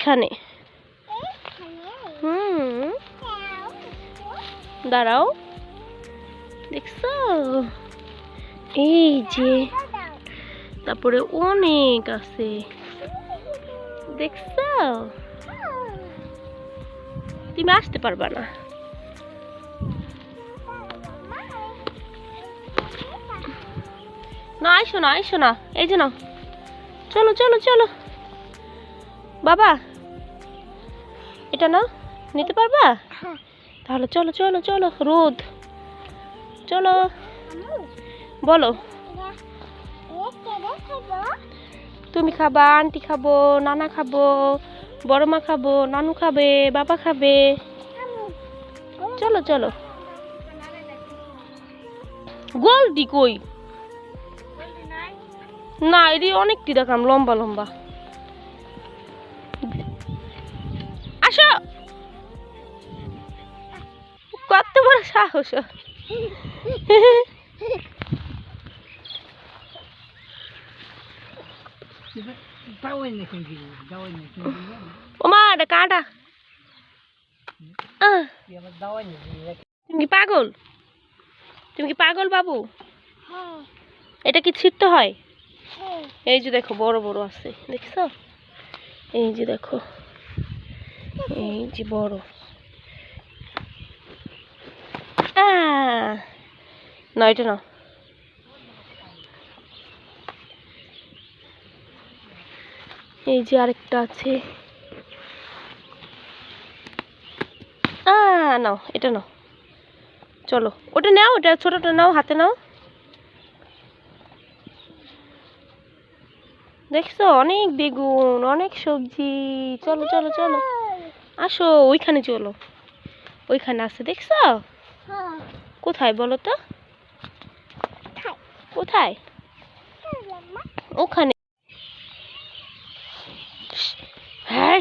এইখানে হুম। দাঁড়াও। দেখছ? এই যে, তারপরে অনেক আছে। দেখছ? তুমি আসতে পারবা না। না, আইসো না আইসো না। এই যে নাও। চলো চলো চলো। বাবা। এটা না? নিতে পারবা? তাহলে চলো চলো চলো রোদ। চলো। বলো। তুমি খাবা আন্টি খাব নানা খাব বড় মা খাব নানু খাবে বাবা খাবে। চলো চলো। গোলদি কই? না এদি অনেকটি দেখাম লম্বা লম্বা। আসো। কত বড় সাহস। ওমা এটা কাটা। তুমি কি পাগল? তুমি কি পাগল বাবু? এটা কি ছিটতে হয়। এই যে দেখো বড় বড় আছে দেখছ? এই যে দেখো। এই যে বড়। না এটা না এই যে আরেকটা আছে। নাও, এটা নাও। চলো, ওটা নাও, ওটা ছোটটা নাও, হাতে নাও। দেখছ, অনেক বেগুন, অনেক সবজি। চলো চলো চলো। আসো ওইখানে চলো। ওইখানে আছে দেখছ? কোথায় বলো তো? কোথায়? ওখানে। হ্যাঁ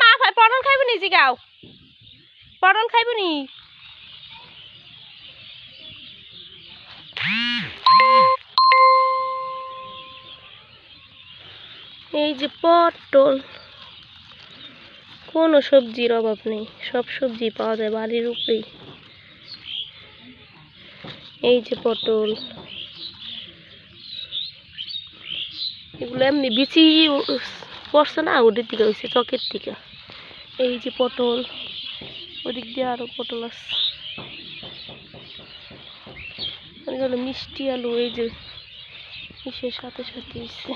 মা পটল খাইবি নি জিগাও। পটল খাইবি নি? এই যে পটল। কোনো সবজির অভাব নেই, সব সবজি পাওয়া যায় বাড়ির উপরেই। এই যে পটল। এগুলো এমনি বিচি পড়ছে না, ওদের দিকে হয়েছে চকের দিকে। এই যে পটল, ওদিক দিয়ে আরও পটল আছে। এগুলো মিষ্টি আলু এই যে ইসের সাথে সাথে ইসে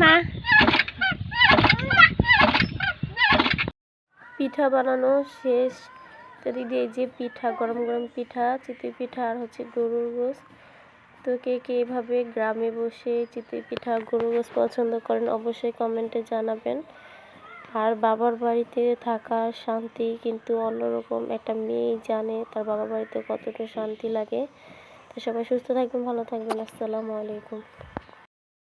মা। পিঠা বানানো শেষ। তো দিদি এই যে পিঠা, গরম গরম পিঠা, চিতই পিঠা আর হচ্ছে গরুর গোস তো কে কে এভাবে গ্রামে বসে চিতই পিঠা, গরুর গোস পছন্দ করেন অবশ্যই কমেন্টে জানাবেন। আর বাবার বাড়িতে থাকার শান্তি কিন্তু অন্যরকম একটা মেয়ে জানে, তার বাবার বাড়িতে কতটা শান্তি লাগে। তো সবাই সুস্থ থাকবেন, ভালো থাকবেন। আসসালামু আলাইকুম।